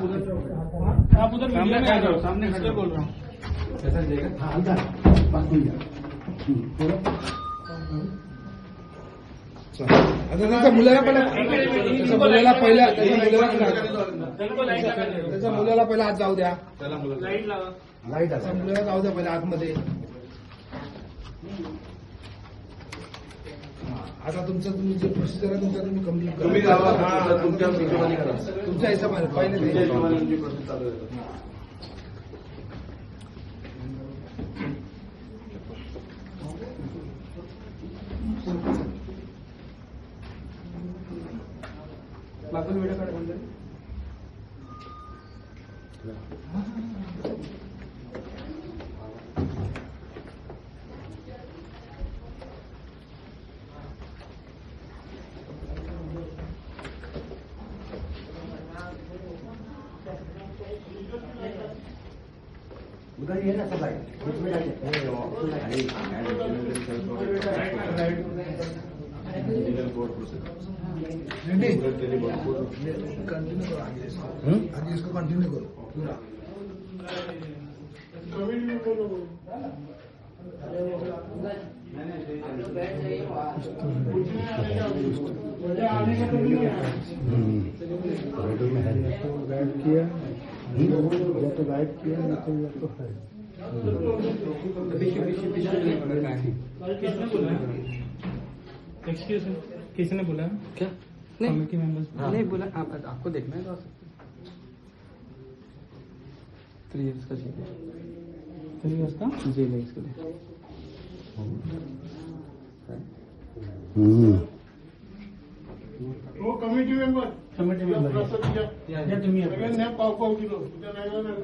आप उधर मीडिया में आ सामने खड़े बोल रहा हूँ। आता त्याच्या मुलाला पहिला त्याच्या मुलाला पहिला त्याच्या मुलाला चलो लाईट लगा दे. त्याच्या मुलाला पहिला आत जाऊ द्या लाईट लावा लाईट मुलाला जाऊ द्या पहिला आतमध्ये आता तुमचं तुम्ही जे प्रोसिजर आहे तुमचं तुम्ही कंप्लीट तुम्ही हा, तुमच्या हिशोबाने करा. तुमच्या हिशोबाने पहिले तुमच्या हिशोबाने आमची प्रोसेस चालू आहे. Legal court process. Reddy Legal court. Continue करो आगे इसको आगे इसको कंटिन्यू करो पूरा किसने बोला एक्सक्यूज किसने बोला? क्या? कमेटी मेंबर्स नहीं बोला। आप, आपको देखना है तो थ्री इयर्स का जेल थ्री इयर्स का? जेल है इसके लिए। हो कमिटी मेंबर कमिटी या तुम्ही सगळ्यांना पाव पाव किलो। उद्या नाही ना?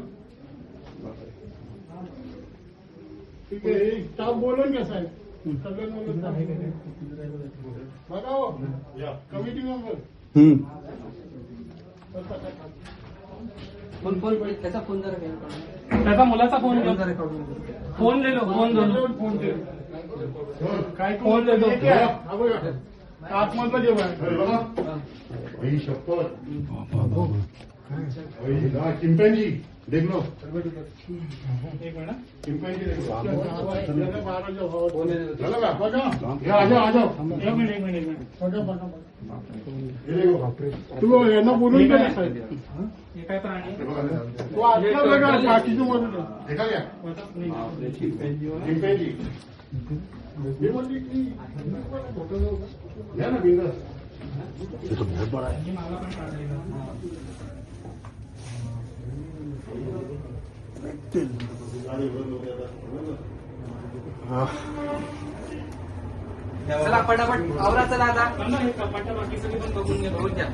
ठीक आहे स्टाफ बोलून घ्या साहेब सगळ्यांना बोलून आहे का घ्या. काय? बघा कमिटी मेंबर। फ़ोन फ़ोन कैसा फ़ोन जरा त्याचा मुलाचा फ़ोन? फ़ोन ले लो फ़ोन दो फ़ोन दे काय फ़ोन दे दो. बघा आतमधलं जेवण शपथ. चिंपॅन्जी देख लो एक मिनिट चिंपैंजी देख लो याला बाराच्या भावात. झालं का बघा हे आ जाओ आ जाओ एक मिनिट एक मिनिट एक मिनिट बघा बघा बघा, हे देखो तुम्ही यांना बोलून घ्या ना साहेब हे काय प्राणी हे बघा ना. तो आतला बघा बाकीचं बोलून घ्या. देखा क्या नाही. चिंपैंजी हे हे काढायला चला फटाफट आवरा चला आता. ना हे कपाटा बाकी सगळे पण बघून घ्या बघून घ्या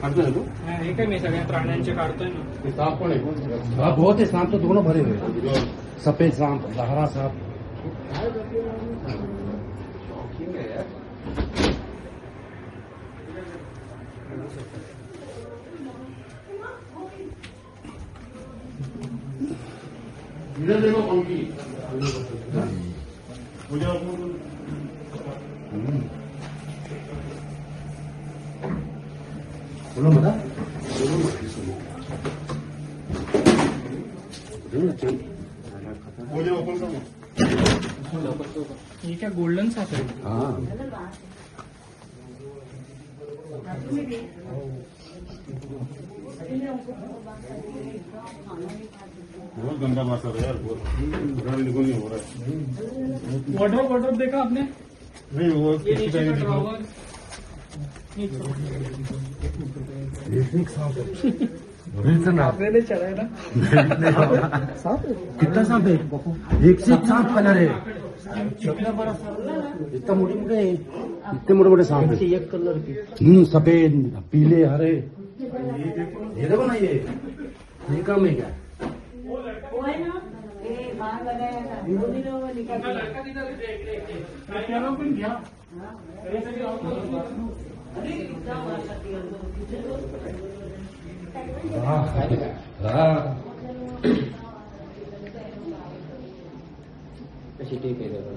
काढतो तू हे काय मी सगळ्या प्राण्यांचे काढतोय ना. साप पण आहे हाँ बहुत है सांप तो दोनों भरे हुए सफ़ेद सांप लहरा सांप। इधर देखो पंखी मुझे बोलो बता मुझे ओपन करो हे काय गोल्डन साप आहे हाँ बहुत गंदा मासा है यार बहुत हो रहा है वॉर्डरोब वॉर्डरोब देखा। आपने नहीं वो सांप आपने चढ़ा है ना? कितना सांप है? एक से एक सांप कलर है। इतना मोटे मोटे हैं। इतने मोटे मोटे सांप है। एक कलर की। हम्म सफ़ेद पीले हरे। ये देखो ना ये। ये काम है क्या? वो है। ना ये बाहर लगाया था दोन्ही लोग निकाल दिया. त्याला पण घ्या हाँ हाँ अच्छा ठीक है।